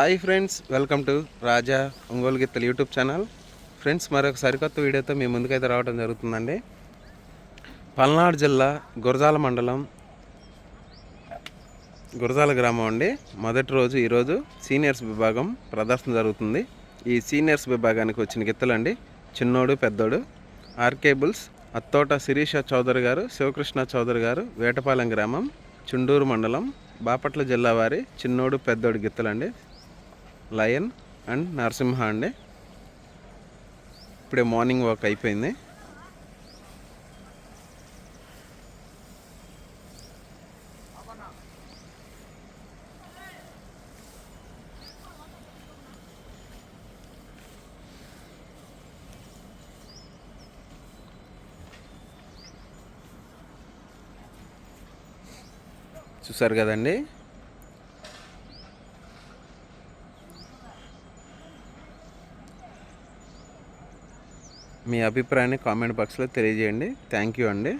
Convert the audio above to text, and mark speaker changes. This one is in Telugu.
Speaker 1: Hi friends welcome to Raja Ongole గిత్తలు యూట్యూబ్ ఛానల్. ఫ్రెండ్స్ మరొక సరికొత్త వీడియోతో మీ ముందుకైతే రావడం జరుగుతుందండి. పల్నాడు జిల్లా గురజాల మండలం గురజాల గ్రామం అండి. మొదటి రోజు ఈరోజు సీనియర్స్ విభాగం ప్రదర్శన జరుగుతుంది. ఈ సీనియర్స్ విభాగానికి వచ్చిన గిత్తలండి చిన్నోడు పెద్దోడు ఆర్కేబుల్స్ అత్తోట శిరీష చౌదరి గారు శివకృష్ణ చౌదరి గారు వేటపాలెం గ్రామం చుండూరు మండలం బాపట్ల జిల్లా వారి చిన్నోడు పెద్దోడు గిత్తలండి. లయన్ అండ్ నరసింహ అండి. ఇప్పుడే మార్నింగ్ వాక్ అయిపోయింది. చూసారు కదండి? మీ అభిప్రాయాన్ని కామెంట్ బాక్స్లో తెలియజేయండి. థ్యాంక్ యూ అండి.